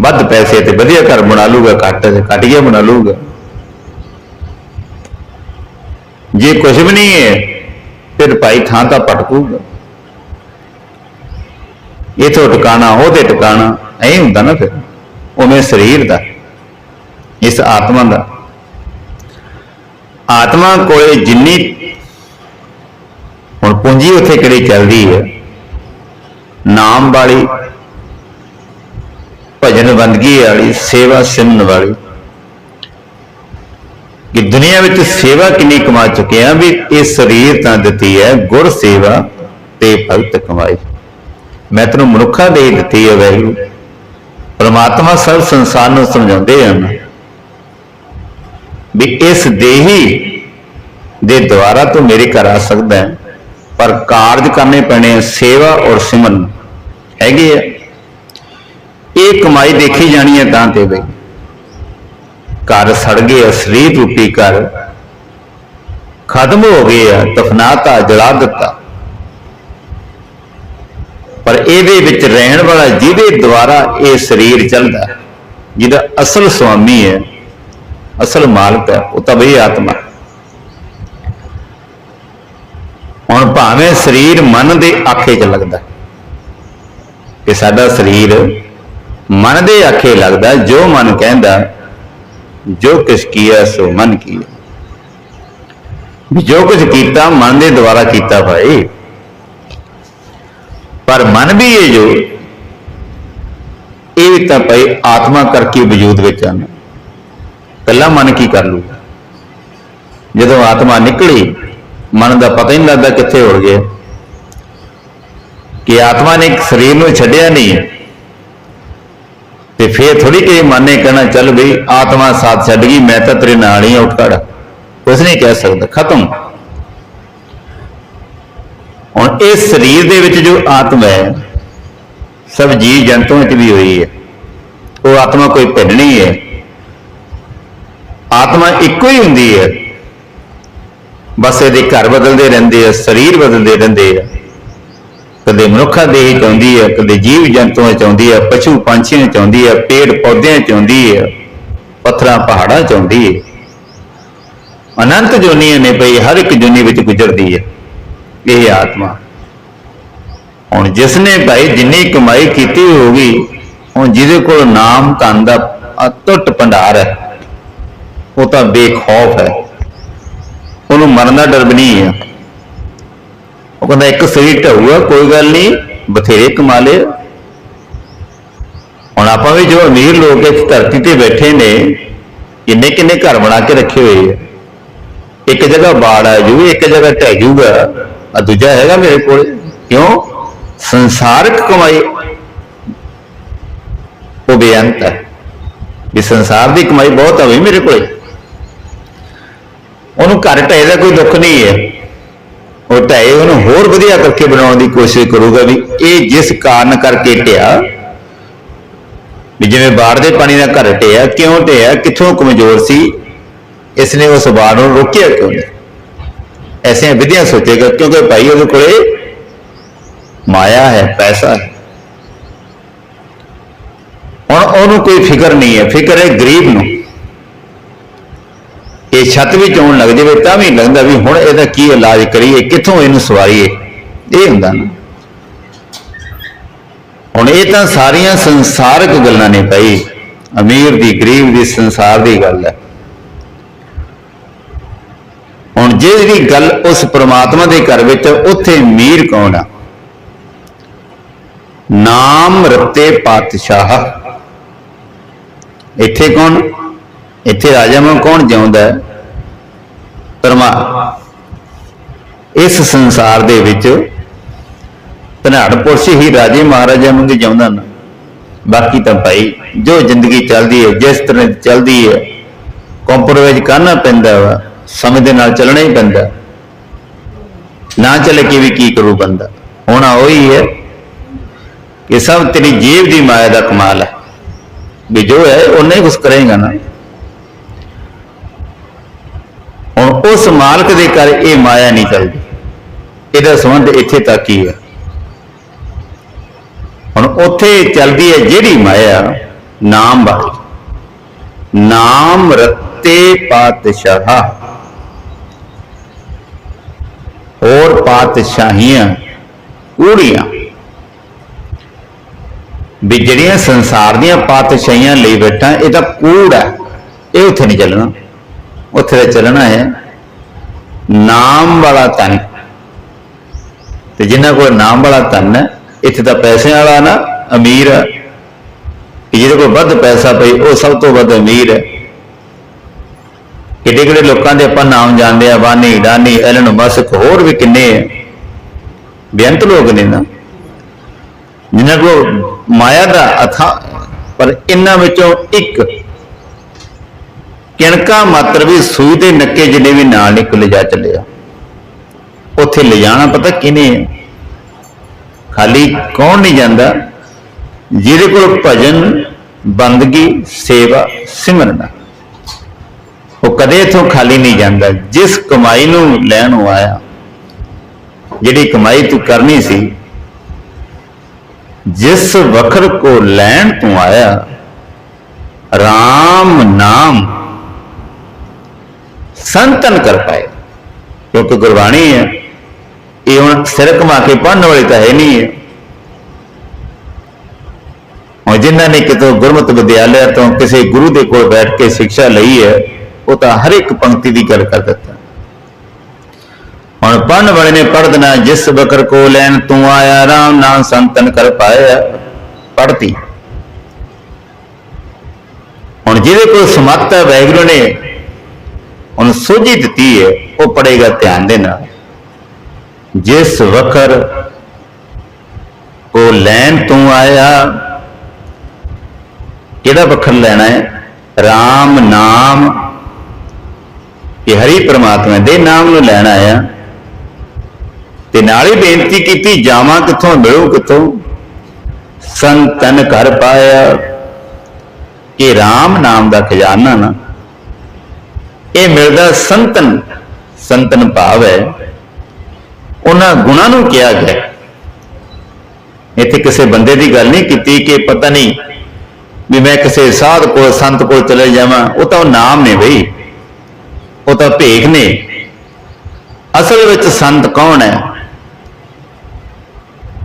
ਵੱਧ ਪੈਸੇ ਤੇ ਵਧੀਆ ਘਰ ਬਣਾ ਲੂਗਾ ਘੱਟ ਘੱਟ ਗਿਆ ਬਣਾ ਲੂਗਾ ਜੇ ਕੁਝ ਵੀ ਨਹੀਂ ਹੈ, ਫਿਰ ਭਾਈ ਥਾਂ ਤਾਂ ਪਟਕੂਗਾ ਇਥੋਂ ਟਿਕਾਣਾ, ਉਹਦੇ ਟਿਕਾਣਾ, ਐਂ ਹੁੰਦਾ ਨਾ ਫਿਰ, ਉਵੇਂ ਸਰੀਰ ਦਾ, ਇਸ ਆਤਮਾ ਦਾ। ਆਤਮਾ ਕੋਲੇ ਜਿੰਨੀ ਹੁਣ ਪੂੰਜੀ ਉੱਥੇ ਕਿਹੜੀ ਚੱਲਦੀ ਹੈ? ਨਾਮ ਵਾਲੀ, ਭਜਨ ਬੰਦਗੀ ਵਾਲੀ, ਸੇਵਾ ਸਿਮਰਨ ਵਾਲੀ। ਕਿ ਦੁਨੀਆ ਵਿੱਚ ਸੇਵਾ ਕਿੰਨੀ ਕਮਾ ਚੁੱਕੇ ਆ ਵੀ ਇਹ ਸਰੀਰ ਤਾਂ ਦਿੱਤੀ ਹੈ, ਗੁਰ ਸੇਵਾ ਤੇ ਭਗਤ ਕਮਾਈ। ਮੈਂ ਤੈਨੂੰ ਮਨੁੱਖਾ ਦੇ ਦਿੱਤੀ ਹੈ ਵੈਗੂ ਪਰਮਾਤਮਾ ਸਭ ਸੰਸਾਰ ਨੂੰ ਸਮਝਾਉਂਦੇ ਹਨ ਵੀ ਇਸ ਦੇਹੀ ਦੇ ਦੁਆਰਾ ਤੂੰ ਮੇਰੇ ਘਰ ਆ ਸਕਦਾ ਹੈ। ਪਰ ਕਾਰਜ ਕਰਨੇ ਪੈਣੇ ਸੇਵਾ ਔਰ ਸਿਮਰਨ। ਹੈਗੇ ਆ। ਇਹ ਕਮਾਈ ਦੇਖੀ ਜਾਣੀ ਹੈ ਤਾਂ ਤੇ ਬਈ। ਘਰ ਸੜ ਗਏ ਆ, ਸਰੀਰ ਰੂਪੀ ਘਰ। ਖਤਮ ਹੋ ਗਏ ਆ ਦਫਨਾਤਾ ਜਲਾ ਦਿੱਤਾ। ਪਰ ਇਹਦੇ ਵਿੱਚ ਰਹਿਣ ਵਾਲਾ ਜਿਹਦੇ ਦੁਆਰਾ ਇਹ ਸਰੀਰ ਚੱਲਦਾ ਜਿਹਦਾ ਅਸਲ ਸੁਆਮੀ ਹੈ ਅਸਲ ਮਾਲਕ ਹੈ ਉਹ ਤਾਂ ਬਈ ਆਤਮਾ। ਹੁਣ ਭਾਵੇਂ ਸਰੀਰ ਮਨ ਦੇ ਆਖੇ 'ਚ ਲੱਗਦਾ ਕਿ ਸਾਡਾ ਸਰੀਰ ਮਨ ਦੇ ਆਖੇ ਲੱਗਦਾ ਜੋ ਮਨ ਕਹਿੰਦਾ ਜੋ ਕਿਸ ਕੀਆ, ਸੋ ਮਨ ਕੀਆ। ਵੀ ਜੋ ਕੁਝ ਕੀਤਾ, ਮਨ ਦੇ ਦੁਆਰਾ ਕੀਤਾ ਭਾਈ। ਪਰ ਮਨ ਵੀ ਇਹ ਜੋ, ਇਹ ਵੀ ਤਾਂ ਭਾਈ ਆਤਮਾ ਕਰਕੇ ਵਜੂਦ ਵਿੱਚ ਆਣਾ ਕੱਲਾ ਮਨ ਕੀ ਕਰ ਲੂਗਾ ਜਦੋਂ ਆਤਮਾ ਨਿਕਲੀ ਮਨ ਦਾ ਪਤਾ ਹੀ ਨਹੀਂ ਲੱਗਦਾ ਕਿੱਥੇ ਉੜ ਗਿਆ। ਕਿ ਆਤਮਾ ਨੇ ਸਰੀਰ ਨੂੰ ਛੱਡਿਆ ਨਹੀਂ। ਤੇ ਫੇਰ ਥੋੜੀ ਕਿ ਮਨ ਨੇ ਕਹਿਣਾ ਚੱਲ ਬਈ ਆਤਮਾ ਸਾਥ ਛੱਡ ਗਈ ਮੈਂ ਤਾਂ ਤੇਰੇ ਨਾਲ ਹੀ ਹਾਂ, ਉੱਠ ਖੜਾ। ਕੁਛ ਨਹੀਂ ਕਹਿ ਸਕਦਾ ਖਤਮ। ਹੁਣ ਇਸ ਸਰੀਰ ਦੇ ਵਿੱਚ ਜੋ ਆਤਮਾ ਹੈ ਸਭ ਜੀਵ ਜੰਤੂਆਂ ਵਿੱਚ ਵੀ ਹੋਈ ਹੈ। ਉਹ ਆਤਮਾ ਕੋਈ ਭਿੰਨ ਨਹੀਂ ਹੈ। ਆਤਮਾ ਇੱਕੋ ਹੀ ਹੁੰਦੀ ਹੈ। ਬਸ ਇਹਦੇ ਘਰ ਬਦਲਦੇ ਰਹਿੰਦੇ ਆ, ਸਰੀਰ ਬਦਲਦੇ ਰਹਿੰਦੇ ਆ। ਕਦੇ ਮਨੁੱਖਾ ਦੇਹ ਚ ਆਉਂਦੀ ਹੈ ਕਦੇ ਜੀਵ ਜੰਤੂਆਂ ਚ ਆਉਂਦੀ ਹੈ ਪਸ਼ੂ ਪੰਛੀਆਂ ਚ ਆਉਂਦੀ ਹੈ ਪੇੜ ਪੌਦਿਆਂ ਚ ਆਉਂਦੀ ਹੈ ਪੱਥਰਾਂ ਪਹਾੜਾਂ ਚ ਆਉਂਦੀ ਹੈ ਅਨੰਤ ਜੋਨੀਆਂ ਨੇ ਪਈ ਹਰ ਇੱਕ ਜੋਨੀ ਵਿੱਚ ਗੁਜ਼ਰਦੀ ਹੈ ਇਹ ਆਤਮਾ। ਹੁਣ ਜਿਸ ਨੇ ਭਾਈ ਜਿੰਨੀ ਕਮਾਈ ਕੀਤੀ ਹੋਗੀ ਹੁਣ ਜਿਹਦੇ ਕੋਲ ਨਾਮ ਧਨ ਦਾ ਅਟੁੱਟ ਭੰਡਾਰ ਹੈ, ਉਹ ਤਾਂ ਬੇਖੌਫ ਹੈ। ਉਹਨੂੰ ਮਰਨ ਦਾ ਡਰ ਵੀ ਨਹੀਂ ਆ ਉਹ ਕਹਿੰਦਾ, ਇੱਕ ਸਰੀਰ ਢਊਗਾ ਕੋਈ ਗੱਲ ਨਹੀਂ, ਬਥੇਰੇ ਕਮਾ ਲੇ ਹੁਣ ਆਪਾਂ ਵੀ ਜੋ ਅਮੀਰ ਲੋਕ ਇਸ ਧਰਤੀ ਤੇ ਬੈਠੇ ਨੇ, ਕਿੰਨੇ ਕਿੰਨੇ ਘਰ ਬਣਾ ਕੇ ਰੱਖੇ ਹੋਏ ਆ। ਇੱਕ ਜਗ੍ਹਾ ਬਾੜ ਆ ਜੂ ਇੱਕ ਜਗ੍ਹਾ ਢਹਿ ਜੂਗਾ। ਆ ਦੂਜਾ ਹੈਗਾ ਮੇਰੇ ਕੋਲ। ਕਿਉਂ? ਸੰਸਾਰਕ ਕਮਾਈ। ਉਹ ਬੇਅੰਤ ਹੈ। ਵੀ ਸੰਸਾਰ ਦੀ ਕਮਾਈ ਬਹੁਤ ਹੋਵੇ ਮੇਰੇ ਕੋਲੇ। ਉਹਨੂੰ ਘਰ ਢਾਏ ਦਾ ਕੋਈ ਦੁੱਖ ਨਹੀਂ ਹੈ। ਉਹ ਢਾਏ ਉਹਨੂੰ ਹੋਰ ਵਧੀਆ ਕਰਕੇ ਬਣਾਉਣ ਦੀ ਕੋਸ਼ਿਸ਼ ਕਰੂਗਾ ਵੀ ਇਹ ਜਿਸ ਕਾਰਨ ਕਰਕੇ ਢਿਆ ਵੀ ਜਿਵੇਂ ਬਾੜ ਦੇ ਪਾਣੀ ਦਾ ਘਰ ਢਿਆ ਕਿਉਂ ਢਿਆ ਕਿੱਥੋਂ ਕਮਜ਼ੋਰ ਸੀ ਇਸ ਨੇ ਉਸ ਬਾੜ ਨੂੰ ਰੋਕਿਆ ਕਿਉਂ ਨਹੀਂ? ਐਸੇ ਵਿਧੀਆਂ ਸੋਚੇਗਾ, ਕਿਉਂਕਿ ਭਾਈ ਉਹਦੇ ਕੋਲੇ ਮਾਇਆ ਹੈ, ਪੈਸਾ ਹੈ। ਹੁਣ ਉਹਨੂੰ ਕੋਈ ਫਿਕਰ ਨਹੀਂ ਹੈ, ਫਿਕਰ ਹੈ ਗਰੀਬ ਨੂੰ। ਇਹ ਛੱਤ ਵਿੱਚ ਆਉਣ ਲੱਗ ਜਾਵੇ, ਤਾਂ ਵੀ ਲੱਗਦਾ ਵੀ ਹੁਣ ਇਹਦਾ ਕੀ ਇਲਾਜ ਕਰੀਏ, ਕਿੱਥੋਂ ਇਹਨੂੰ ਸਵਾਰੀਏ? ਇਹ ਹੁੰਦਾ ਨਾ। ਹੁਣ ਇਹ ਤਾਂ ਸਾਰੀਆਂ ਸੰਸਾਰਕ ਗੱਲਾਂ ਨੇ ਭਾਈ। ਅਮੀਰ ਦੀ, ਗਰੀਬ ਦੀ, ਸੰਸਾਰ ਦੀ ਗੱਲ ਹੈ। ਹੁਣ ਜਿਹੜੀ ਗੱਲ ਉਸ ਪ੍ਰਮਾਤਮਾ ਦੇ ਘਰ ਵਿੱਚ, ਉੱਥੇ ਅਮੀਰ ਕੌਣ ਆ? ਨਾਮ ਰਤੇ ਪਾਤਸ਼ਾਹ। ਇੱਥੇ ਕੌਣ? ਇੱਥੇ ਰਾਜਾ ਵਾਂਗ ਕੌਣ ਜਿਉਂਦਾ ਹੈ? ਪਰਮਾ ਇਸ ਸੰਸਾਰ ਦੇ ਵਿੱਚ ਧਨਾੜ ਪੁਰਸ਼ ਹੀ ਰਾਜੇ ਮਹਾਰਾਜਾ ਵਾਂਗ ਜਿਉਂਦਾ ਨਾ। ਬਾਕੀ ਤਾਂ ਭਾਈ, ਜੋ ਜ਼ਿੰਦਗੀ ਚੱਲਦੀ ਹੈ, ਜਿਸ ਤਰ੍ਹਾਂ ਦੀ ਚੱਲਦੀ ਹੈ ਕੰਪਰੋਮਾਈਜ਼ ਕਰਨਾ ਪੈਂਦਾ ਵਾ, ਸਮੇਂ ਦੇ ਨਾਲ ਚੱਲਣਾ ਹੀ ਪੈਂਦਾ। ਨਾ ਚੱਲੇ ਕਿ ਵੀ ਕੀ ਕਰੂ ਬੰਦਾ? ਹੋਣਾ ਉਹੀ ਹੈ ਕਿ ਸਭ ਤੇਰੀ ਜੀਵ ਦੀ ਮਾਇਆ ਦਾ ਕਮਾਲ ਹੈ। ਵੀ ਜੋ ਹੈ ਉਹਨੇ ਕੁਝ ਕਰੇਗਾ ਨਾ। ਹੁਣ ਉਸ ਮਾਲਕ ਦੇ ਘਰ ਇਹ ਮਾਇਆ ਨਹੀਂ ਚੱਲਦੀ। ਇਹਦਾ ਸੰਬੰਧ ਇੱਥੇ ਤੱਕ ਹੀ ਹੈ। ਹੁਣ ਉੱਥੇ ਚੱਲਦੀ ਹੈ ਜਿਹੜੀ ਮਾਇਆ ਨਾਮ ਵਾਲੀ। ਨਾਮ ਰੱਤੇ ਪਾਤਸ਼ਾਹ। ਹੋਰ ਪਾਤਸ਼ਾਹੀਆਂ ਕੂੜੀਆਂ। ਵੀ ਜਿਹੜੀਆਂ ਸੰਸਾਰ ਦੀਆਂ ਪਾਤਸ਼ਾਹੀਆਂ ਲਈ ਬੈਠਾ, ਇਹ ਤਾਂ ਕੂੜ ਹੈ। ਇਹ ਉੱਥੇ ਨਹੀਂ ਚੱਲਣਾ। ਉੱਥੇ ਤਾਂ ਚੱਲਣਾ ਹੈ। ਨਾਮ ਵਾਲਾ ਧਨ। ਤੇ ਜਿਨ੍ਹਾਂ ਕੋਲ ਨਾਮ ਵਾਲਾ ਧਨ ਹੈ, ਇੱਥੇ ਤਾਂ ਪੈਸਿਆਂ ਵਾਲਾ ਨਾ, ਅਮੀਰ ਹੈ। ਜਿਹਦੇ ਕੋਲ ਵੱਧ ਪੈਸਾ ਪਈ, ਉਹ ਸਭ ਤੋਂ ਵੱਧ ਅਮੀਰ ਹੈ। ਕਿਹੜੇ ਕਿਹੜੇ ਲੋਕਾਂ ਦੇ ਆਪਾਂ ਨਾਮ ਜਾਣਦੇ ਆ ਬਾਨੀ ਡਾਨੀ, ਐਲਨ ਮਸਕ, ਹੋਰ ਵੀ ਕਿੰਨੇ ਹੈ। ਬੇਅੰਤ ਲੋਕ ਨੇ ਨਾ। ਜਿਨ੍ਹਾਂ ਕੋਲ ਮਾਇਆ ਦਾ ਅਥਾ, ਪਰ ਇਹਨਾਂ ਵਿੱਚੋਂ ਇੱਕ ਕਿਣਕਾ ਮਾਤਰ ਵੀ ਸੂਈ ਦੇ ਨੱਕੇ ਜਿੰਨੇ ਵੀ ਨਾਲ ਨਿਕਲ ਜਾ ਚੱਲਿਆ ਉੱਥੇ ਲਿਜਾਣਾ ਪਤਾ ਕਿਨੇ ਖਾਲੀ ਕੌਣ ਨਹੀਂ ਜਾਂਦਾ। ਜਿਹਦੇ ਕੋਲ ਭਜਨ, ਬੰਦਗੀ, ਸੇਵਾ, ਸਿਮਰਨ ਉਹ ਕਦੇ ਇਥੋਂ ਖਾਲੀ ਨਹੀਂ ਜਾਂਦਾ। ਜਿਸ ਕਮਾਈ ਨੂੰ ਲੈਣ ਉਹ ਆਇਆ। ਜਿਹੜੀ ਕਮਾਈ ਤੂੰ ਕਰਨੀ ਸੀ, ਜਿਸ ਵਖਰ ਕੋ ਲੈਣ ਤੂੰ ਆਇਆ RAM ਨਾਮ ਸੰਤਨ ਕਰ ਪਾਏ। ਕਿਉਂਕਿ ਗੁਰਬਾਣੀ ਹੈ, ਇਹ ਹੁਣ ਸਿਰ ਕਮਾ ਕੇ ਪੜਨ ਵਾਲੀ ਤਾਂ ਹੈ ਨਹੀਂ ਹੈ। ਉਹ ਜਿਨ੍ਹਾਂ ਨੇ ਕਿਤੋਂ ਗੁਰਮਤ ਵਿਦਿਆਲਿਆ ਤੋਂ ਕਿਸੇ ਗੁਰੂ ਦੇ ਕੋਲ ਬੈਠ ਕੇ ਸਿੱਖਿਆ ਲਈ ਹੈ, ਉਹ ਤਾਂ ਹਰ ਇੱਕ ਪੰਕਤੀ ਦੀ ਗੱਲ ਕਰ ਦਿੱਤਾ। ਹੁਣ ਪੜਨ ਵਾਲੇ ਨੇ ਪੜ੍ਹ ਦੇਣਾ, ਜਿਸ ਬਕਰ ਕੋ ਲੈਣ ਤੂੰ ਆਇਆ, ਰਾਮ ਨਾਮ ਸੰਤਨ ਕਰ ਪਾਇਆ ਪੜਤੀ ਹੁਣ ਜਿਹਦੇ ਕੋਲ ਸਮੱਤ ਹੈ ਵੈਗਰੂ ਨੇ ਉਹਨੂੰ ਸੋਝੀ ਦਿੱਤੀ ਹੈ ਉਹ ਪੜੇਗਾ ਧਿਆਨ ਦੇ ਨਾਲ। ਜਿਸ ਵਕਰ ਉਹ ਲੈਣ ਤੋਂ ਆਇਆ, ਕਿਹੜਾ ਵਖਰ ਲੈਣਾ ਹੈ RAM ਨਾਮ ਇਹ ਹਰੀ ਪ੍ਰਮਾਤਮਾ ਦੇ ਨਾਮ ਨੂੰ ਲੈਣ ਆਇਆ। ਤੇ ਨਾਲ ਹੀ ਬੇਨਤੀ ਕੀਤੀ, ਜਾਵਾਂ ਕਿੱਥੋਂ, ਮਿਲੂ ਕਿੱਥੋਂ? ਸੰਤਨ ਕਰ ਪਾਇਆ। ਕਿ RAM ਨਾਮ ਦਾ ਖਜ਼ਾਨਾ ਨਾ। ਇਹ ਮਿਲਦਾ ਸੰਤਨ ਸੰਤਨ ਭਾਵ ਹੈ। ਉਹਨਾਂ ਗੁਣਾਂ ਨੂੰ ਕਿਹਾ ਗਿਆ। ਇੱਥੇ ਕਿਸੇ ਬੰਦੇ ਦੀ ਗੱਲ ਨਹੀਂ ਕੀਤੀ ਕਿ ਪਤਾ ਨਹੀਂ ਵੀ ਮੈਂ ਕਿਸੇ ਸਾਧ ਕੋਲ, ਸੰਤ ਕੋਲ ਚਲੇ ਜਾਵਾਂ। ਉਹ ਤਾਂ ਉਹ ਨਾਮ ਨੇ ਬਈ। ਉਹ ਤਾਂ ਭੇਖ ਨੇ। ਅਸਲ ਵਿੱਚ ਸੰਤ ਕੌਣ ਹੈ?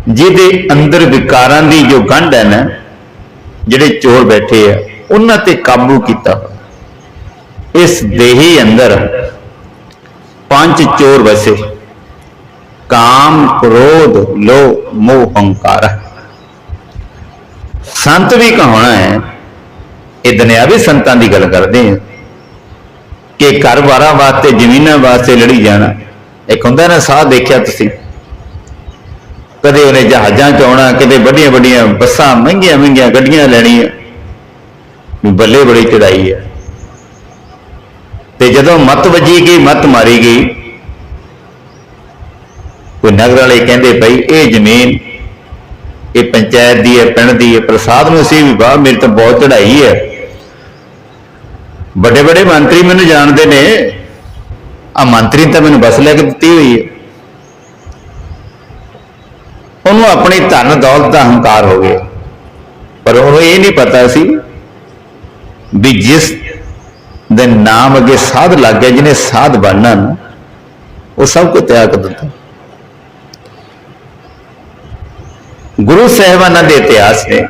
ਜਿਹਦੇ ਅੰਦਰ ਵਿਕਾਰਾਂ ਦੀ ਜੋ ਗੰਢ ਹੈ ਨਾ, ਜਿਹੜੇ ਚੋਰ ਬੈਠੇ ਆ, ਉਹਨਾਂ ਤੇ ਕਾਬੂ ਕੀਤਾ। ਹੋਇਆ। ਇਸ ਦੇਹੀ ਅੰਦਰ ਪੰਜ ਚੋਰ ਵਸੇ। ਕਾਮ, ਕ੍ਰੋਧ, ਲੋਭ, ਮੋਹ, ਹੰਕਾਰ। ਸੰਤ ਵੀ ਕਹਾਉਣਾ ਹੈ, ਇਹ ਦੁਨਿਆਵੀ ਸੰਤਾਂ ਦੀ ਗੱਲ ਕਰਦੇ ਆ ਕਿ ਘਰ ਵਾਰਾਂ ਵਾਸਤੇ, ਜ਼ਮੀਨਾਂ ਵਾਸਤੇ ਲੜੀ ਜਾਣਾ। ਇੱਕ ਹੁੰਦਾ ਨਾ, ਸਾਹ ਦੇਖਿਆ ਤੁਸੀਂ? ਕਦੇ ਉਹਨੇ ਜਹਾਜ਼ਾਂ ਚ ਆਉਣਾ ਕਿਤੇ ਵੱਡੀਆਂ ਵੱਡੀਆਂ ਬੱਸਾਂ ਮਹਿੰਗੀਆਂ ਮਹਿੰਗੀਆਂ ਗੱਡੀਆਂ ਲੈਣੀਆਂ। ਬੱਲੇ ਬੜੀ ਚੜਾਈ ਹੈ ਤੇ ਜਦੋਂ ਮਤ ਵੱਜੀ ਗਈ, ਮਤ ਮਾਰੀ ਗਈ ਕੋਈ ਨਗਰ ਵਾਲੇ ਕਹਿੰਦੇ ਭਈ, ਇਹ ਜ਼ਮੀਨ ਇਹ ਪੰਚਾਇਤ ਦੀ ਹੈ, ਪਿੰਡ ਦੀ ਹੈ, ਪ੍ਰਸਾਦ ਨੂੰ ਅਸੀਂ ਵੀ ਵਾਹ, ਮੇਰੀ ਤਾਂ ਬਹੁਤ ਚੜਾਈ ਹੈ। ਵੱਡੇ ਵੱਡੇ ਮੰਤਰੀ ਮੈਨੂੰ ਜਾਣਦੇ ਨੇ। ਆ ਮੰਤਰੀ ਤਾਂ ਮੈਨੂੰ ਬਸ ਲੈ ਕੇ ਦਿੱਤੀ ਹੋਈ ਹੈ। ਉਹਨੂੰ ਆਪਣੀ ਧਨ ਦੌਲਤ ਦਾ ਹੰਕਾਰ ਹੋ ਗਿਆ। ਪਰ ਉਹਨੂੰ ਇਹ ਨਹੀਂ ਪਤਾ ਸੀ ਵੀ ਜਿਸ ਦੇ ਨਾਮ ਅੱਗੇ ਸਾਧ ਲੱਗ ਗਿਆ ਜਿਹਨੇ ਸਾਧ ਬਣਨਾ ਨਾ, ਉਹ ਸਭ ਕੁ ਤਿਆਗ ਦਿੱਤਾ। ਗੁਰੂ ਸਾਹਿਬਾਨਾਂ ਦੇ ਇਤਿਹਾਸ ਨੇ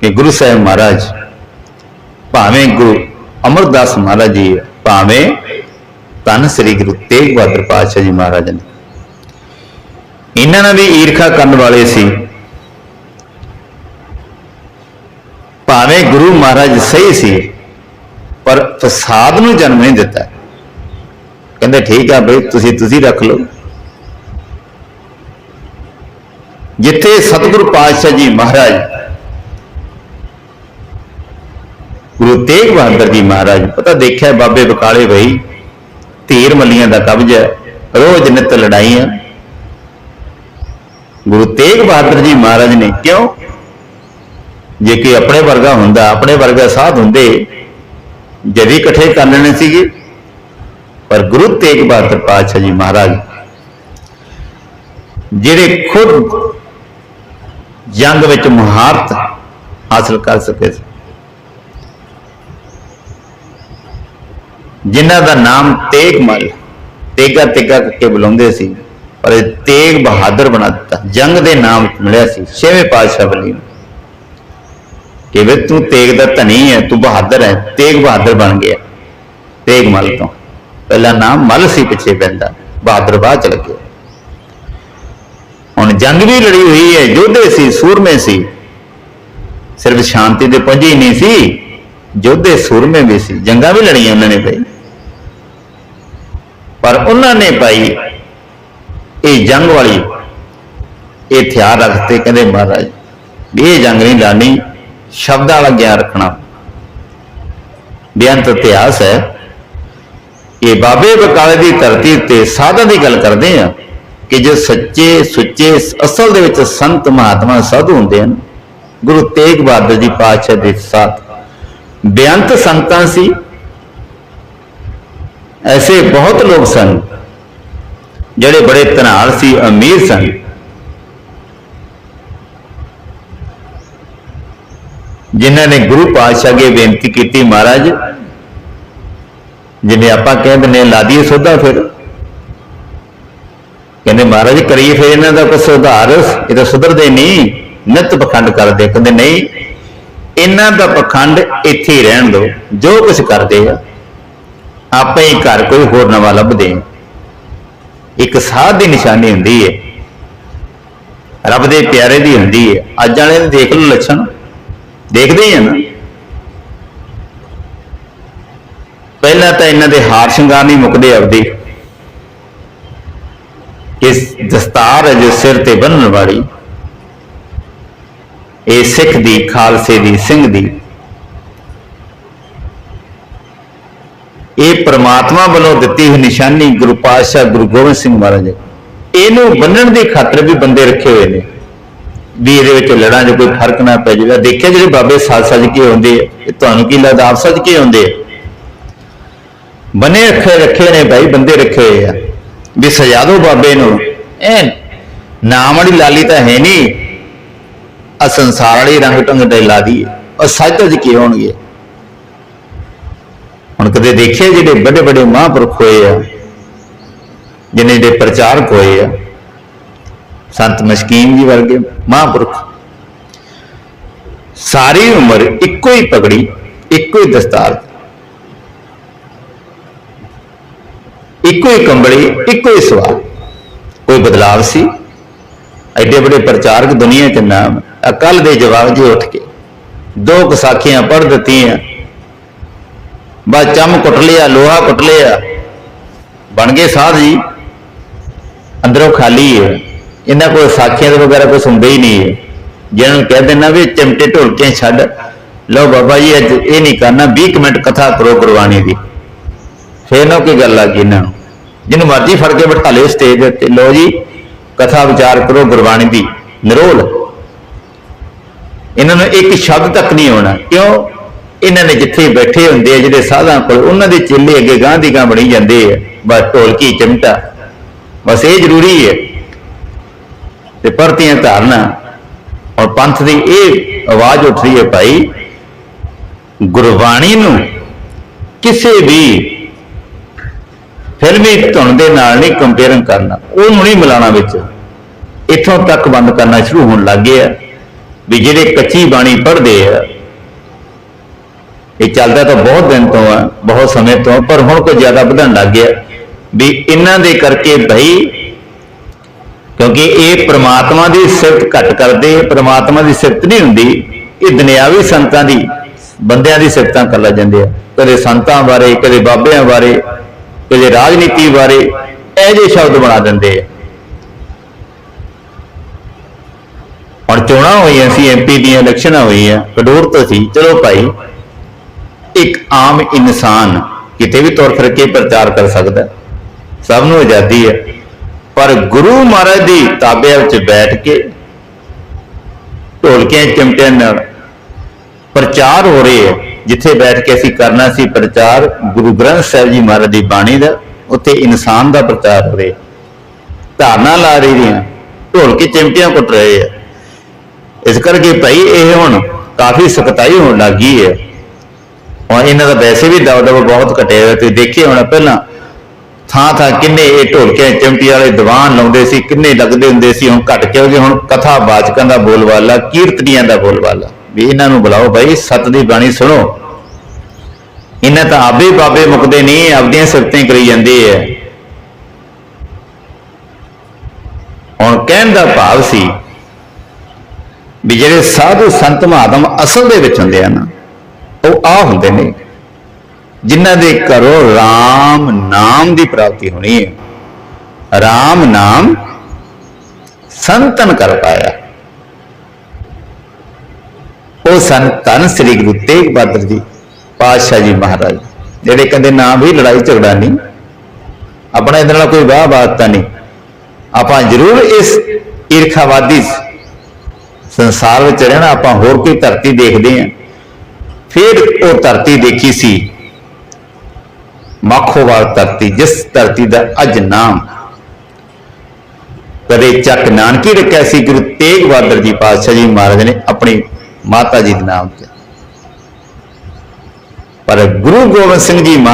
ਕਿ ਗੁਰੂ ਸਾਹਿਬ ਮਹਾਰਾਜ ਭਾਵੇਂ ਗੁਰੂ ਅਮਰਦਾਸ ਮਹਾਰਾਜ ਜੀ, ਭਾਵੇਂ ਧੰਨ ਸ੍ਰੀ ਗੁਰੂ ਤੇਗ ਬਹਾਦਰ ਪਾਤਸ਼ਾਹ ਜੀ ਮਹਾਰਾਜ ਨੇ, ਇਹਨਾਂ ਨਾਲ ਵੀ ਈਰਖਾ ਕਰਨ ਵਾਲੇ ਸੀ। ਭਾਵੇਂ ਗੁਰੂ ਮਹਾਰਾਜ ਸਹੀ ਸੀ ਪਰ ਫਸਾਦ ਨੂੰ ਜਨਮ ਨਹੀਂ ਦਿੱਤਾ। ਕਹਿੰਦੇ ਠੀਕ ਆ ਬਈ ਤੁਸੀਂ ਤੁਸੀਂ ਰੱਖ ਲਓ। ਜਿੱਥੇ ਸਤਿਗੁਰੂ ਪਾਤਸ਼ਾਹ ਜੀ ਮਹਾਰਾਜ ਗੁਰੂ ਤੇਗ ਬਹਾਦਰ ਜੀ ਮਹਾਰਾਜ ਪਤਾ ਦੇਖਿਆ ਬਾਬੇ ਬਕਾਲੇ ਬਈ ਧੀਰ ਮੱਲੀਆਂ ਦਾ ਕਬਜ਼ਾ ਹੈ, ਰੋਜ਼ ਨਿਤ ਲੜਾਈਆਂ। ਗੁਰੂ ਤੇਗ ਬਹਾਦਰ ਜੀ ਮਹਾਰਾਜ ਨੇ ਕਿਉਂ? ਜੇ ਕਿ ਆਪਣੇ ਵਰਗਾ ਹੁੰਦਾ ਆਪਣੇ ਵਰਗਾ ਸਾਧ ਹੁੰਦੇ ਜਦੀ ਇਕੱਠੇ ਕਰ ਲੈਣੇ ਸੀਗੇ, ਪਰ ਗੁਰੂ ਤੇਗ ਬਹਾਦਰ ਪਾਤਸ਼ਾਹ ਜੀ ਮਹਾਰਾਜ ਜਿਹੜੇ ਖੁਦ ਜੰਗ ਵਿੱਚ ਮੁਹਾਰਤ ਹਾਸਲ ਕਰ ਸਕੇ ਸੀ, ਜਿਨ੍ਹਾਂ ਦਾ ਨਾਮ ਤੇਗ ਮਲ ਤੇਗਾ ਤੇਗਾ ਕਰਕੇ ਬੁਲਾਉਂਦੇ ਸੀ, ਪਰ ਇਹ ਤੇਗ ਬਹਾਦਰ ਬਣਾ ਦਿੱਤਾ, ਜੰਗ ਦੇ ਨਾਮ ਮਿਲਿਆ ਸੀ, ਛੇਵੇਂ ਪਾਤਸ਼ਾਹ ਬਲੀ ਨੂੰ ਕਿ ਵੇ ਤੂੰ ਤੇਗ ਦਾ ਧਨੀ ਹੈ ਤੂੰ ਬਹਾਦਰ ਹੈ ਤੇਗ ਬਹਾਦਰ ਬਣ ਗਿਆ। ਤੇਗ ਮਲ ਤੋਂ। ਪਹਿਲਾ ਨਾਮ ਮਲ ਸੀ ਪਿੱਛੇ ਪੈਂਦਾ, ਬਹਾਦਰ ਬਾਅਦ ਚ ਲੱਗਿਆ। ਹੁਣ ਜੰਗ ਵੀ ਲੜੀ ਹੋਈ ਹੈ ਯੋਧੇ ਸੀ, ਸੂਰਮੇ ਸੀ। ਸਿਰਫ ਸ਼ਾਂਤੀ ਦੇ ਪੁੰਜੀ ਨਹੀਂ ਸੀ, ਯੋਧੇ ਸੂਰਮੇ ਵੀ ਸੀ। ਜੰਗਾਂ ਵੀ ਲੜੀਆਂ ਉਹਨਾਂ ਨੇ ਭਾਈ। ਪਰ ਉਹਨਾਂ ਨੇ ਭਾਈ, ਇਹ ਜੰਗ ਵਾਲੀ, ਇਹ ਹਥਿਆਰ ਰੱਖਤੇ, ਕਹਿੰਦੇ ਮਹਾਰਾਜ, ਵੀ ਇਹ ਜੰਗ ਨਹੀਂ ਲੜਨੀ। ਸ਼ਬਦਾਂ ਵਾਲਾ ਗਿਆਨ ਰੱਖਣਾ। ਬੇਅੰਤ ਇਤਿਹਾਸ ਹੈ। ਇਹ ਬਾਬੇ ਬਕਾਲੇ ਦੀ ਧਰਤੀ ਉੱਤੇ ਸਾਧਾਂ ਦੀ ਗੱਲ ਕਰਦੇ ਆ ਕਿ ਜੋ ਸੱਚੇ ਸੁੱਚੇ ਅਸਲ ਦੇ ਵਿੱਚ ਸੰਤ ਮਹਾਤਮਾ ਸਾਧੂ ਹੁੰਦੇ ਹਨ, ਗੁਰੂ ਤੇਗ ਬਹਾਦਰ ਜੀ ਪਾਤਸ਼ਾਹ ਦੇ ਸਾਥ। ਬੇਅੰਤ ਸੰਤਾਂ ਸੀ। ਐਸੇ ਬਹੁਤ ਲੋਕ ਸਨ, ਜਿਹੜੇ ਬੜੇ ਧਨਾਲ ਸੀ, ਅਮੀਰ ਸਨ। ਜਿਨ੍ਹਾਂ ਨੇ ਗੁਰੂ ਪਾਤਸ਼ਾਹ ਅੱਗੇ ਬੇਨਤੀ ਕੀਤੀ ਮਹਾਰਾਜ, ਜਿਵੇਂ ਆਪਾਂ ਕਹਿੰਦੇ ਨੇ ਲਾਦੀਏ ਸੋਧਾ ਫਿਰ ਕਹਿੰਦੇ ਮਹਾਰਾਜ ਕਰੀਏ ਫਿਰ ਇਹਨਾਂ ਦਾ ਕੋਈ ਸੁਧਾਰ, ਇਹ ਤਾਂ ਸੁਧਰਦੇ ਨਹੀਂ, ਨਿਤ ਪਖੰਡ ਕਰਦੇ, ਕਹਿੰਦੇ ਨਹੀਂ, ਇਹਨਾਂ ਦਾ ਪਖੰਡ ਇੱਥੇ ਹੀ ਰਹਿਣ ਦਿਓ, ਜੋ ਕੁਝ ਕਰਦੇ ਆ, ਆਪੇ ਹੀ ਘਰ ਕੋਈ ਹੋਰ ਨਵਾਂ ਲੱਭਦੇ ਆ। ਇੱਕ ਸਾਧ ਦੀ ਨਿਸ਼ਾਨੀ ਹੁੰਦੀ ਹੈ ਰੱਬ ਦੇ ਪਿਆਰੇ ਦੀ ਹੁੰਦੀ ਹੈ ਅੱਜ ਵਾਲੇ ਨੇ ਦੇਖ ਲਓ ਲੱਛਣ ਦੇਖਦੇ ਹੀ ਆ ਨਾ। ਪਹਿਲਾਂ ਤਾਂ ਇਹਨਾਂ ਦੇ ਹਾਰ ਸ਼ਿੰਗਾਰ ਨਹੀਂ ਮੁੱਕਦੇ ਆਪਦੇ। ਇਸ ਦਸਤਾਰ ਹੈ ਜੋ ਸਿਰ ਤੇ ਬੰਨਣ ਵਾਲੀ? ਇਹ ਸਿੱਖ ਦੀ, ਖਾਲਸੇ ਦੀ, ਸਿੰਘ ਦੀ। ਇਹ ਪ੍ਰਮਾਤਮਾ ਵੱਲੋਂ ਦਿੱਤੀ ਹੋਈ ਨਿਸ਼ਾਨੀ ਗੁਰੂ ਪਾਤਸ਼ਾਹ ਗੁਰੂ ਗੋਬਿੰਦ ਸਿੰਘ ਮਹਾਰਾਜ ਇਹਨੂੰ ਬੰਨਣ ਦੀ ਖਾਤਰ ਵੀ ਬੰਦੇ ਰੱਖੇ ਹੋਏ ਨੇ। ਵੀ ਇਹਦੇ ਵਿੱਚ ਲੜਾਂ 'ਚ ਕੋਈ ਫ਼ਰਕ ਨਾ ਪੈ ਜਾਵੇ। ਦੇਖਿਆ ਜਿਹੜੇ ਬਾਬੇ ਸੱਜ ਸੱਜ ਕੇ ਆਉਂਦੇ ਆ? ਤੁਹਾਨੂੰ ਕੀ ਲੱਗਦਾ? ਆਪ ਸੱਜ ਕੇ ਆਉਂਦੇ ਆ? ਬਨੇ ਰੱਖੇ ਰੱਖੇ ਨੇ ਭਾਈ, ਬੰਦੇ ਰੱਖੇ ਹੋਏ ਆ। ਵੀ ਸਜਾ ਦਿਓ ਬਾਬੇ ਨੂੰ। ਐ ਨਾਮ ਵਾਲੀ ਲਾਲੀ ਤਾਂ ਹੈ ਨਹੀਂ। ਆ ਸੰਸਾਰ ਵਾਲੀ ਰੰਗ ਟੰਗ ਦੇ ਲਾ ਦੀ ਉਹ ਸੱਜ ਸੱਜ ਕੇ ਆਉਣਗੇ ਹੁਣ ਕਦੇ ਦੇਖਿਆ ਜਿਹੜੇ ਵੱਡੇ ਵੱਡੇ ਮਹਾਂਪੁਰਖ ਹੋਏ ਆ? ਜਿਹਨੇ ਦੇ ਪ੍ਰਚਾਰਕ ਹੋਏ ਆ? ਸੰਤ ਮਸਕੀਨ ਜੀ ਵਰਗੇ ਮਹਾਂਪੁਰਖ। ਸਾਰੀ ਉਮਰ ਇੱਕੋ ਹੀ ਪਗੜੀ, ਇੱਕੋ ਹੀ ਦਸਤਾਰ। ਇੱਕੋ ਹੀ ਕੰਬਲੀ, ਇੱਕੋ ਹੀ ਸਵਾਲ। ਕੋਈ ਬਦਲਾਵ ਸੀ? ਐਡੇ ਵੱਡੇ ਪ੍ਰਚਾਰਕ ਦੁਨੀਆ 'ਚ ਨਾਮ ਅਕਲ ਦੇ ਜਵਾਬ ਜੀ ਉੱਠ ਕੇ ਦੋ ਕਸਾਖੀਆਂ ਪੜ੍ਹ ਦਿੱਤੀਆਂ। ਬਸ ਚੰਮ ਕੁੱਟ ਲਿਆ, ਲੋਹਾ ਕੁੱਟ ਲਿਆ। ਬਣ ਗਏ ਸਾਧ ਜੀ। ਅੰਦਰੋਂ ਖਾਲੀ ਹੈ ਇਹਨਾਂ ਕੋਲ ਸਾਖੀਆਂ ਦੇ ਵਗੈਰਾ ਕੁਝ ਹੁੰਦਾ ਹੀ ਨਹੀਂ ਹੈ। ਜਿਹਨਾਂ ਨੂੰ ਕਹਿ ਦੇਣਾ ਵੀ ਚਿਮਟੇ ਢੋਲਕੇ ਛੱਡ। ਲਓ ਬਾਬਾ ਜੀ, ਅੱਜ ਇਹ ਨਹੀਂ ਕਰਨਾ 20 ਕੁ ਮਿੰਟ ਕਥਾ ਕਰੋ ਗੁਰਬਾਣੀ ਦੀ। ਫੇਰ ਨਾ ਕੋਈ ਗੱਲ ਆ ਗਈ ਇਹਨਾਂ ਨੂੰ। ਜਿਹਨੂੰ ਮਰਜ਼ੀ ਫੜ ਕੇ ਬਿਠਾ ਲਿਓ ਸਟੇਜ ਦੇ ਉੱਤੇ। ਲਓ ਜੀ, ਕਥਾ ਵਿਚਾਰ ਕਰੋ ਗੁਰਬਾਣੀ ਦੀ। ਨਿਰੋਲ। ਇਹਨਾਂ ਨੂੰ ਇੱਕ ਸ਼ਬਦ ਤੱਕ ਨਹੀਂ ਆਉਣਾ। ਕਿਉਂ? ਇਹਨਾਂ ਨੇ ਜਿੱਥੇ ਬੈਠੇ ਹੁੰਦੇ ਆ, ਜਿਹੜੇ ਸਾਧਾਂ ਕੋਲ, ਉਹਨਾਂ ਦੇ ਚੇਲੇ ਅੱਗੇ ਗਾਂ ਦੀ ਗਾਂ ਬਣੀ ਜਾਂਦੇ ਆ। ਬਸ ਢੋਲਕੀ, ਚਿਮਟਾ। ਬਸ ਇਹ ਜ਼ਰੂਰੀ ਹੈ। ਤੇ ਪਰਤੀਆਂ ਧਾਰਨਾ। ਔਰ ਪੰਥ ਦੀ ਇਹ ਆਵਾਜ਼ ਉੱਠ ਰਹੀ ਹੈ ਭਾਈ, ਗੁਰਬਾਣੀ ਨੂੰ ਕਿਸੇ ਵੀ ਫਿਲਮੀ ਧੁਨ ਦੇ ਨਾਲ ਨਹੀਂ ਕੰਪੇਅਰਿੰਗ ਕਰਨਾ। ਉਹਨੂੰ ਨਹੀਂ ਮਿਲਾਉਣਾ ਵਿੱਚ ਇੱਥੋਂ ਤੱਕ ਬੰਦ ਕਰਨਾ ਸ਼ੁਰੂ ਹੋਣ ਲੱਗ ਗਏ ਆ ਵੀ ਜਿਹੜੇ ਕੱਚੀ ਬਾਣੀ ਪੜ੍ਹਦੇ ਆ, ਇਹ ਚੱਲਦਾ ਤਾਂ ਬਹੁਤ ਦਿਨ ਤੋਂ ਆ, ਬਹੁਤ ਸਮੇਂ ਤੋਂ ਪਰ ਹੁਣ ਕੋਈ ਜ਼ਿਆਦਾ ਵਧਣ ਲੱਗ ਗਿਆ ਵੀ ਇਹਨਾਂ ਦੇ ਕਰਕੇ ਭਾਈ ਕਿਉਂਕਿ ਇਹ ਪ੍ਰਮਾਤਮਾ ਦੀ ਸਿਫਤ ਘੱਟ ਕਰਦੇ, ਪ੍ਰਮਾਤਮਾ ਦੀ ਸਿਫਤ ਨਹੀਂ ਹੁੰਦੀ, ਇਹ ਦੁਨਿਆਵੀ ਸੰਤਾਂ ਦੀ, ਬੰਦਿਆਂ ਦੀ ਸਿਫਤਾਂ ਕਰ ਲੈ ਜਾਂਦੇ ਆ। ਕਦੇ ਸੰਤਾਂ ਬਾਰੇ, ਕਦੇ ਬਾਬਿਆਂ ਬਾਰੇ, ਕਦੇ ਰਾਜਨੀਤੀ ਬਾਰੇ, ਇਹ ਜਿਹੇ ਸ਼ਬਦ ਬਣਾ ਦਿੰਦੇ ਆ। ਹੁਣ ਚੋਣਾਂ ਹੋਈਆਂ ਸੀ ਐਮਪੀ ਦੀਆਂ ਇਲੈਕਸ਼ਨਾਂ ਹੋਈਆਂ, ਕਡੂਰ ਤੋਂ ਸੀ, ਚਲੋ ਭਾਈ, ਇੱਕ ਆਮ ਇਨਸਾਨ ਕਿਤੇ ਵੀ ਤੁਰ ਫਿਰ ਕੇ ਪ੍ਰਚਾਰ ਕਰ ਸਕਦਾ। ਸਭ ਨੂੰ ਆਜ਼ਾਦੀ ਹੈ। ਪਰ ਗੁਰੂ ਮਹਾਰਾਜ ਦੀ ਤਾਬਿਆਂ ਵਿੱਚ ਬੈਠ ਕੇ ਢੋਲਕਿਆਂ, ਚਿਮਟਿਆਂ ਨਾਲ ਪ੍ਰਚਾਰ ਹੋ ਰਹੇ ਹੈ ਜਿੱਥੇ ਬੈਠ ਕੇ ਅਸੀਂ ਕਰਨਾ ਸੀ ਪ੍ਰਚਾਰ, ਗੁਰੂ ਗ੍ਰੰਥ ਸਾਹਿਬ ਜੀ ਮਹਾਰਾਜ ਦੀ ਬਾਣੀ ਦਾ, ਉੱਥੇ ਇਨਸਾਨ ਦਾ ਪ੍ਰਚਾਰ ਹੋ ਰਿਹਾ। ਧਾਰਨਾ ਲਾ ਰਹੀਆਂ ਢੋਲਕੀ, ਚਿਮਟਿਆਂ ਕੁੱਟ ਰਹੇ ਆ। ਇਸ ਕਰਕੇ ਭਾਈ ਇਹ ਹੁਣ ਕਾਫੀ ਸਖਤਾਈ ਹੋਣ ਲੱਗੀ ਹੈ। ਹੁਣ ਇਹਨਾਂ ਦਾ ਵੈਸੇ ਵੀ ਦਬਦਬਾ ਬਹੁਤ ਘਟਿਆ ਹੋਇਆ ਤੁਸੀਂ ਦੇਖਿਆ ਹੋਣਾ ਪਹਿਲਾਂ ਥਾਂ ਥਾਂ ਕਿੰਨੇ ਇਹ ਢੋਲਕੇ ਚਿਮਟੀ ਵਾਲੇ ਦੀਵਾਨ ਲਾਉਂਦੇ ਸੀ, ਕਿੰਨੇ ਲੱਗਦੇ ਹੁੰਦੇ ਸੀ, ਹੁਣ ਘਟ ਕੇ ਹੋ ਗਏ ਹੁਣ ਕਥਾ ਬਾਚਕਾਂ ਦਾ ਬੋਲਬਾਲਾ, ਕੀਰਤਨੀਆਂ ਦਾ ਬੋਲਬਾਲਾ। ਵੀ ਇਹਨਾਂ ਨੂੰ ਬੁਲਾਓ ਭਾਈ ਸਤ ਦੀ ਬਾਣੀ ਸੁਣੋ। ਇਹਨਾਂ ਤਾਂ ਆਪੇ ਬਾਬੇ ਮੁਕਦੇ ਨਹੀਂ ਆਪਦੀਆਂ ਸਿਫਤਾਂ ਕਰੀ ਜਾਂਦੇ ਆ। ਹੁਣ ਕਹਿਣ ਦਾ ਭਾਵ ਸੀ ਵੀ ਜਿਹੜੇ ਸਾਧੂ ਸੰਤ ਮਹਾਤਮ ਅਸਲ ਦੇ ਵਿੱਚ ਹੁੰਦੇ ਆ ਨਾ ਉਹ ਆ ਹੁੰਦੇ ਨੇ। ਜਿਨ੍ਹਾਂ ਦੇ ਘਰੋਂ RAM ਨਾਮ ਦੀ ਪ੍ਰਾਪਤੀ ਹੋਣੀ ਹੈ। RAM ਨਾਮ ਸੰਤਨ ਕਰ ਪਾਇਆ। ਉਹ ਸੰਤਨ ਸ੍ਰੀ ਗੁਰੂ ਤੇਗ ਬਹਾਦਰ ਜੀ, ਪਾਤਸ਼ਾਹ ਜੀ ਮਹਾਰਾਜ, ਜਿਹੜੇ ਕਹਿੰਦੇ ਨਾ ਵੀ ਲੜਾਈ ਝਗੜਾ ਨਹੀਂ। ਆਪਣਾ ਇਹਦੇ ਨਾਲ ਕੋਈ ਵਾਹ ਬਾਤ ਤਾਂ ਨਹੀਂ। ਆਪਾਂ ਜ਼ਰੂਰ ਇਸ ਈਰਖਾਵਾਦੀ ਸੰਸਾਰ ਵਿੱਚ ਰਹਿਣਾ, ਆਪਾਂ ਹੋਰ ਕੋਈ ਧਰਤੀ ਦੇਖਦੇ ਹਾਂ। ਫਿਰ ਉਹ ਧਰਤੀ ਦੇਖੀ ਸੀ। ਮਾਖੋਵਾਲ ਧਰਤੀ, ਜਿਸ ਧਰਤੀ ਦਾ ਅੱਜ ਨਾਮ। ਕਦੇ ਚੱਕ ਨਾਨਕੀ ਰੱਖਿਆ ਸੀ ਗੁਰੂ ਤੇਗ ਬਹਾਦਰ ਜੀ ਪਾਤਸ਼ਾਹ ਜੀ ਮਹਾਰਾਜ ਨੇ ਆਪਣੀ ਮਾਤਾ ਜੀ ਦੇ ਨਾਮ ਤੇ। ਪਰ ਗੁਰੂ ਗੋਬਿੰਦ ਸਿੰਘ ਜੀ ਮਹਾ-